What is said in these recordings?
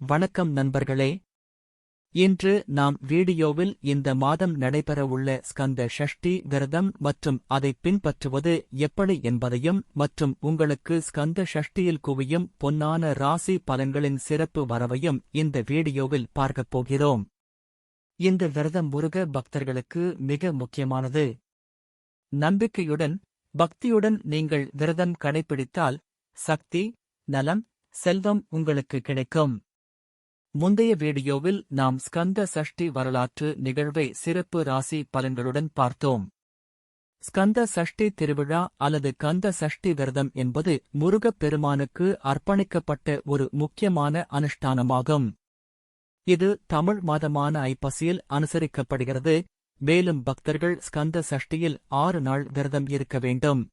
வணக்கம் நண்பர்களே. இன்று நாம் வீடியோவில் இந்த மாதம் நடைபெறவுள்ள ஸ்கந்த ஷஷ்டி விரதம் மற்றும் அதை பின்பற்றுவது எப்படி என்பதையும் மற்றும் உங்களுக்கு ஸ்கந்த ஷஷ்டியில் குவியும் பொன்னான ராசி பலன்களின் சிறப்பு வரவையும் இந்த வீடியோவில் பார்க்கப் போகிறோம். இந்த விரதம் முருக பக்தர்களுக்கு மிக முக்கியமானது. நம்பிக்கையுடன் பக்தியுடன் நீங்கள் விரதம் கடைபிடித்தால் சக்தி நலம் செல்வம் உங்களுக்கு கிடைக்கும். முந்தைய வீடியோவில் நாம் ஸ்கந்த சஷ்டி வரலாற்று நிகழ்வை சிறப்பு ராசி பலன்களுடன் பார்த்தோம். ஸ்கந்த சஷ்டி திருவிழா அல்லது கந்த சஷ்டி விரதம் என்பது முருகப் பெருமானுக்கு அர்ப்பணிக்கப்பட்ட ஒரு முக்கியமான அனுஷ்டானமாகும். இது தமிழ் மாதமான ஐப்பசியில் அனுசரிக்கப்படுகிறது. மேலும் பக்தர்கள் ஸ்கந்த சஷ்டியில் ஆறு நாள் விரதம் இருக்க வேண்டும்.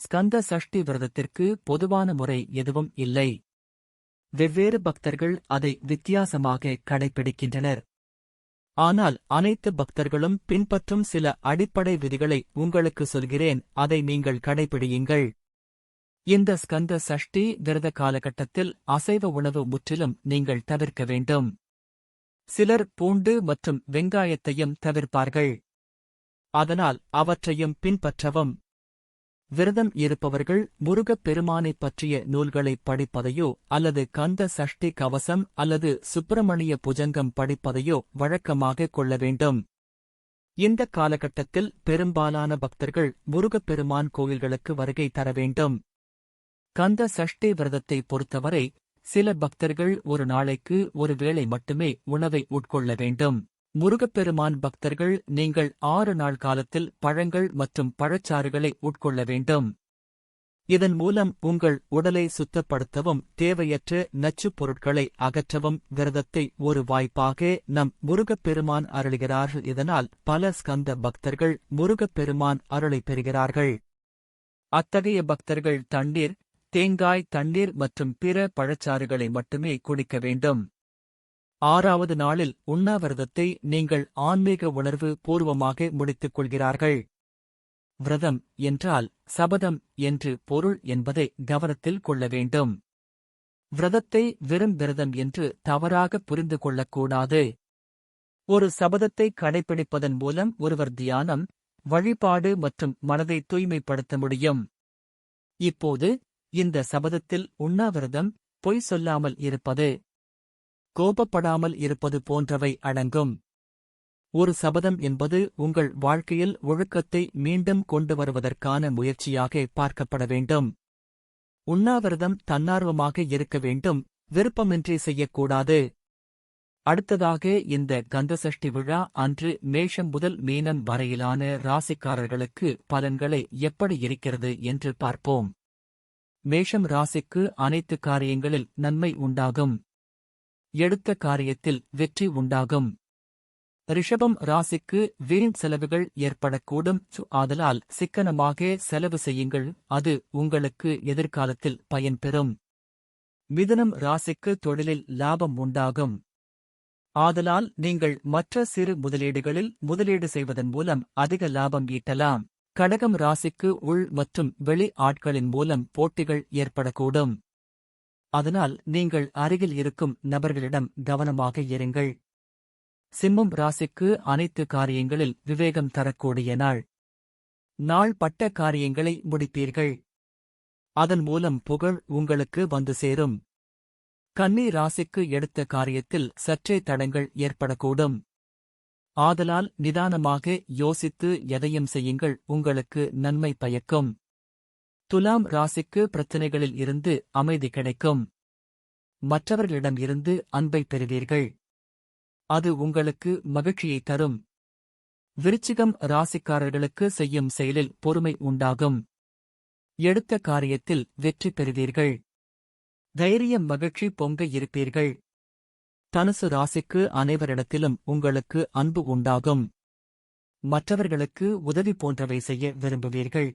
ஸ்கந்த சஷ்டி விரதத்திற்கு பொதுவான முறை எதுவும் இல்லை. வெவ்வேறு பக்தர்கள் அதை வித்தியாசமாக கடைபிடிக்கின்றனர் ஆனால் அனைத்து பக்தர்களும் பின்பற்றும் சில அடிப்படை விதிகளை உங்களுக்கு சொல்கிறேன் அதை நீங்கள் கடைபிடியுங்கள் இந்த ஸ்கந்த சஷ்டி விரத காலகட்டத்தில் அசைவ உணவு முற்றிலும் நீங்கள் தவிர்க்க வேண்டும். சிலர் பூண்டு மற்றும் வெங்காயத்தையும் தவிர்ப்பார்கள். அதனால் அவற்றையும் பின்பற்றவும். விரதம் இருப்பவர்கள் முருகப் பெருமானைப் பற்றிய நூல்களை படிப்பதையோ அல்லது கந்த சஷ்டி கவசம் அல்லது சுப்பிரமணிய புஜங்கம் படிப்பதையோ வழக்கமாக கொள்ள வேண்டும். இந்த காலகட்டத்தில் பெரும்பாலான பக்தர்கள் முருகப் பெருமான் கோயில்களுக்கு வருகை தர வேண்டும். கந்த சஷ்டி விரதத்தை பொறுத்தவரை சில பக்தர்கள் ஒரு நாளைக்கு ஒரு வேளை மட்டுமே உணவை உட்கொள்ள வேண்டும். முருகப்பெருமான் பக்தர்கள் நீங்கள் ஆறு நாள் காலத்தில் பழங்கள் மற்றும் பழச்சாறுகளை உட்கொள்ள வேண்டும். இதன் மூலம் உங்கள் உடலை சுத்தப்படுத்தவும் தேவையற்ற நச்சுப் பொருட்களை அகற்றவும் விரதத்தை ஒரு வாய்ப்பாக நம் முருகப்பெருமான் அருளுகிறார்கள் இதனால் பல ஸ்கந்த பக்தர்கள் முருகப்பெருமான் அருளை பெறுகிறார்கள். அத்தகைய பக்தர்கள் தண்ணீர் தேங்காய் தண்ணீர் மற்றும் பிற பழச்சாறுகளை மட்டுமே குடிக்க வேண்டும். ஆறாவது நாளில் உண்ணாவிரதத்தை நீங்கள் ஆன்மீக உணர்வு பூர்வமாக முடித்துக் கொள்கிறார்கள். விரதம் என்றால் சபதம் என்று பொருள் என்பதை கவனத்தில் கொள்ள வேண்டும். விரதத்தை வெறும் விரதம் என்று தவறாக புரிந்து கொள்ளக்கூடாது. ஒரு சபதத்தை கடைபிடிப்பதன் மூலம் ஒருவர் தியானம் வழிபாடு மற்றும் மனதை தூய்மைப்படுத்த முடியும். இப்போது இந்த சபதத்தில் உண்ணாவிரதம் பொய் சொல்லாமல் இருப்பது கோபப்படாமல் இருப்பது போன்றவை அடங்கும். ஒரு சபதம் என்பது உங்கள் வாழ்க்கையில் ஒழுக்கத்தை மீண்டும் கொண்டு வருவதற்கான முயற்சியாக பார்க்கப்பட வேண்டும். உண்ணாவிரதம் தன்னார்வமாக இருக்க வேண்டும் விருப்பமின்றி செய்யக்கூடாது. அடுத்ததாக இந்த கந்தசஷ்டி விழா அன்று மேஷம் முதல் மீனம் வரையிலான ராசிக்காரர்களுக்கு பலன்களை எப்படி இருக்கிறது என்று பார்ப்போம். மேஷம் ராசிக்கு அனைத்து காரியங்களில் நன்மை உண்டாகும். எடுத்த காரியத்தில் வெற்றி உண்டாகும். ரிஷபம் ராசிக்கு வீண் செலவுகள் ஏற்படக்கூடும். ஆதலால் சிக்கனமாக செலவு செய்யுங்கள். அது உங்களுக்கு எதிர்காலத்தில் பயன்பெறும் மிதனம் ராசிக்கு தொழிலில் லாபம் உண்டாகும். ஆதலால் நீங்கள் மற்ற சிறு முதலீடுகளில் முதலீடு செய்வதன் மூலம் அதிக லாபம் ஈட்டலாம். கடகம் ராசிக்கு உள் மற்றும் வெளி ஆட்களின் மூலம் போட்டிகள் ஏற்படக்கூடும். அதனால் நீங்கள் அருகில் இருக்கும் நபர்களிடம் கவனமாக இருங்கள். சிம்மம் ராசிக்கு அனைத்து காரியங்களில் விவேகம் தரக்கூடிய நாள். நாள் பட்ட காரியங்களை முடிப்பீர்கள். அதன் மூலம் புகழ் உங்களுக்கு வந்து சேரும். கன்னி ராசிக்கு எடுத்த காரியத்தில் சற்றே தடங்கள் ஏற்படக்கூடும். ஆதலால் நிதானமாக யோசித்து எதையும் செய்யுங்கள் உங்களுக்கு நன்மை பயக்கும். துலாம் ராசிக்கு பிரச்சனைகளில் இருந்து அமைதி கிடைக்கும். மற்றவர்களிடம் இருந்து அன்பை பெறுவீர்கள். அது உங்களுக்கு மகிழ்ச்சியை தரும். விருச்சிகம் ராசிக்காரர்களுக்கு செய்யும் செயலில் பொறுமை உண்டாகும். எடுத்த காரியத்தில் வெற்றி பெறுவீர்கள். தைரியம் மகிழ்ச்சி பொங்க இருப்பீர்கள். தனுசு ராசிக்கு அனைவரிடத்திலும் உங்களுக்கு அன்பு உண்டாகும். மற்றவர்களுக்கு உதவி போன்றவை செய்ய விரும்புவீர்கள்.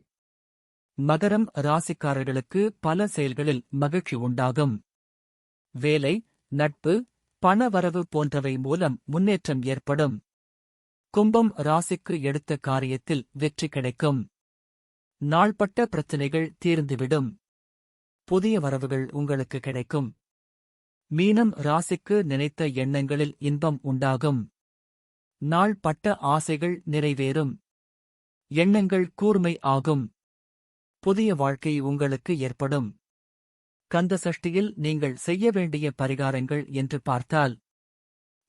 மகரம் ராசிக்காரர்களுக்கு பல செயல்களில் மகிழ்ச்சி உண்டாகும். வேலை நட்பு பணவரவு போன்றவை மூலம் முன்னேற்றம் ஏற்படும். கும்பம் ராசிக்கு எடுத்த காரியத்தில் வெற்றி கிடைக்கும். நாள்பட்ட பிரச்சனைகள் தீர்ந்துவிடும். புதிய வரவுகள் உங்களுக்கு கிடைக்கும். மீனம் ராசிக்கு நினைத்த எண்ணங்களில் இன்பம் உண்டாகும். நாள்பட்ட ஆசைகள் நிறைவேறும். எண்ணங்கள் கூர்மை ஆகும். புதிய வாழ்க்கை உங்களுக்கு ஏற்படும். கந்த சஷ்டியில் நீங்கள் செய்ய வேண்டிய பரிகாரங்கள் என்று பார்த்தால்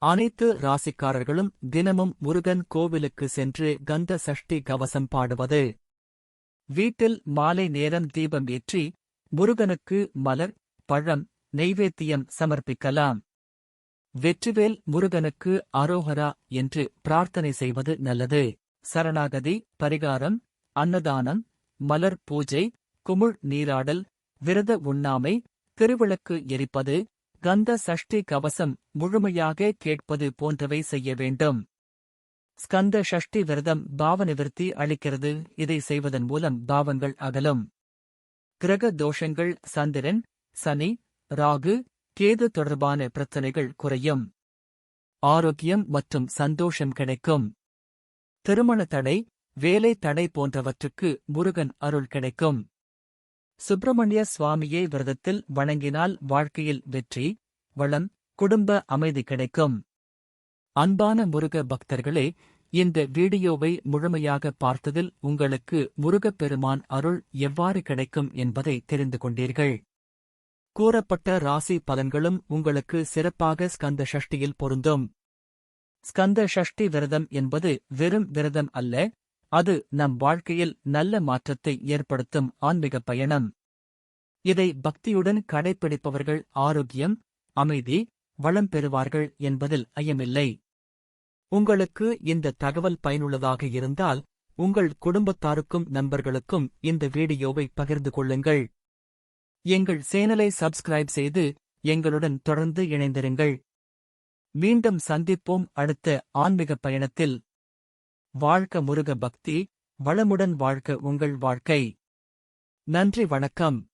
அனைத்து ராசிக்காரர்களும் தினமும் முருகன் கோவிலுக்கு சென்று கந்த சஷ்டி கவசம் பாடுவது. வீட்டில் மாலை நேரம் தீபம் ஏற்றி முருகனுக்கு மலர் பழம் நெய்வேத்தியம் சமர்ப்பிக்கலாம். வெற்றிவேல் முருகனுக்கு அரோகரா என்று பிரார்த்தனை செய்வது நல்லது. சரணாகதி பரிகாரம் அன்னதானம் மலர் பூஜை குமுள் நீராடல் விரத உண்ணாமை திருவிளக்கு எரிப்பது கந்த சஷ்டி கவசம் முழுமையாக கேட்பது போன்றவை செய்ய வேண்டும். ஸ்கந்த ஷஷ்டி விரதம் பாவ நிவர்த்தி அளிக்கிறது. இதை செய்வதன் மூலம் பாவங்கள் அகலும். கிரக தோஷங்கள் சந்திரன் சனி ராகு கேது தொடர்பான பிரச்சனைகள் குறையும். ஆரோக்கியம் மற்றும் சந்தோஷம் கிடைக்கும். திருமண தடை வேலை தடை போன்றவற்றுக்கு முருகன் அருள் கிடைக்கும். சுப்பிரமணிய சுவாமியை விரதத்தில் வணங்கினால் வாழ்க்கையில் வெற்றி வளம் குடும்ப அமைதி கிடைக்கும். அன்பான முருக பக்தர்களே இந்த வீடியோவை முழுமையாக பார்த்ததில் உங்களுக்கு முருகப்பெருமான் அருள் எவ்வாறு கிடைக்கும் என்பதை தெரிந்து கொண்டீர்கள். கூறப்பட்ட ராசி பலன்களும் உங்களுக்கு சிறப்பாக ஸ்கந்த ஷஷ்டியில் பொருந்தும். ஸ்கந்த ஷஷ்டி விரதம் என்பது வெறும் விரதம் அல்ல அது நம் வாழ்க்கையில் நல்ல மாற்றத்தை ஏற்படுத்தும் ஆன்மீக பயணம். இதை பக்தியுடன் கடைப்பிடிப்பவர்கள் ஆரோக்கியம் அமைதி வளம் பெறுவார்கள் என்பதில் ஐயமில்லை. உங்களுக்கு இந்த தகவல் பயனுள்ளதாக இருந்தால் உங்கள் குடும்பத்தாருக்கும் நண்பர்களுக்கும் இந்த வீடியோவை பகிர்ந்து கொள்ளுங்கள். எங்கள் சேனலை சப்ஸ்கிரைப் செய்து எங்களுடன் தொடர்ந்து இணைந்திருங்கள். மீண்டும் சந்திப்போம் அடுத்த ஆன்மீக பயணத்தில். வாழ்க்க முருக பக்தி வளமுடன் வாழ்க்க உங்கள் வாழ்க்கை. நன்றி வணக்கம்.